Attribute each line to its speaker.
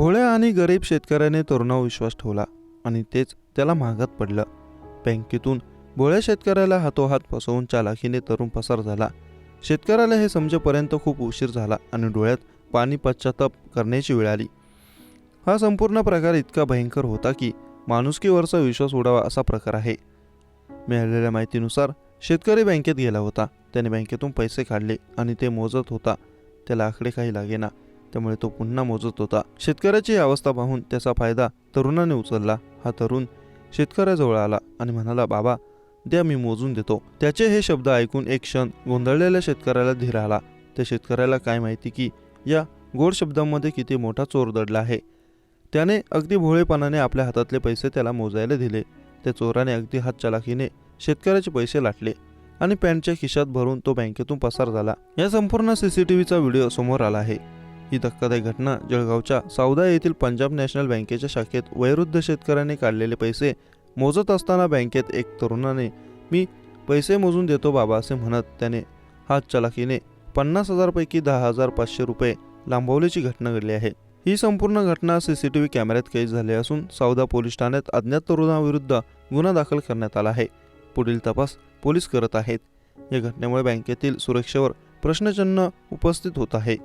Speaker 1: भोळ्या आणि गरीब शेतकऱ्याने तरुणावर विश्वास ठेवला आणि तेच त्याला महागात पडलं. बँकेतून भोळ्या शेतकऱ्याला हातोहात फसवून चालाखीने तरुण पसार झाला. शेतकऱ्याला हे समजेपर्यंत खूप उशीर झाला आणि डोळ्यात पाणी पश्चाताप करण्याची वेळ आली. हा संपूर्ण प्रकार इतका भयंकर होता की माणुसकीवरचा विश्वास उडावा असा प्रकार आहे. मिळालेल्या माहितीनुसार शेतकरी बँकेत गेला होता. त्याने बँकेतून पैसे काढले आणि ते मोजत होता. त्याला आकडे काही लागेना. त्यामुळे तो पुन्हा मोजत होता. शेतकऱ्याची ही अवस्था पाहून त्याचा फायदा तरुणाने उचलला. हा तरुण शेतकऱ्याजवळ आला आणि म्हणाला बाबा द्या मी मोजून देतो. त्याचे हे शब्द ऐकून एक क्षण गोंधळलेल्या शेतकऱ्याला धीर आला. त्या शेतकऱ्याला काय माहिती की या गोड शब्दांमध्ये किती मोठा चोर दडला आहे. त्याने अगदी भोळेपणाने आपल्या हातातले पैसे त्याला मोजायला दिले. त्या चोराने अगदी हातचलाखीने शेतकऱ्याचे पैसे लाटले आणि पॅन्टच्या खिशात भरून तो बँकेतून पसार झाला. या संपूर्ण सीसीटीव्हीचा व्हिडिओ समोर आला आहे. ही धक्कादायक घटना जळगावच्या सावदा येथील पंजाब नॅशनल बँकेच्या शाखेत वयोवृद्ध शेतकऱ्याने काढलेले पैसे मोजत असताना बँकेत एक तरुणाने मी पैसे मोजून देतो बाबा असे म्हणत त्याने हात चलाखीने पन्नास हजारपैकी दहा हजार पाचशे रुपये लांबवल्याची घटना घडली आहे. ही संपूर्ण घटना सी सी टी व्ही कॅमेऱ्यात कैद झाली असून सावदा पोलीस ठाण्यात अज्ञात तरुणाविरुद्ध गुन्हा दाखल करण्यात आला आहे. पुढील तपास पोलीस करत आहेत. या घटनेमुळे बँकेतील सुरक्षेवर प्रश्नचिन्ह उपस्थित होत आहे.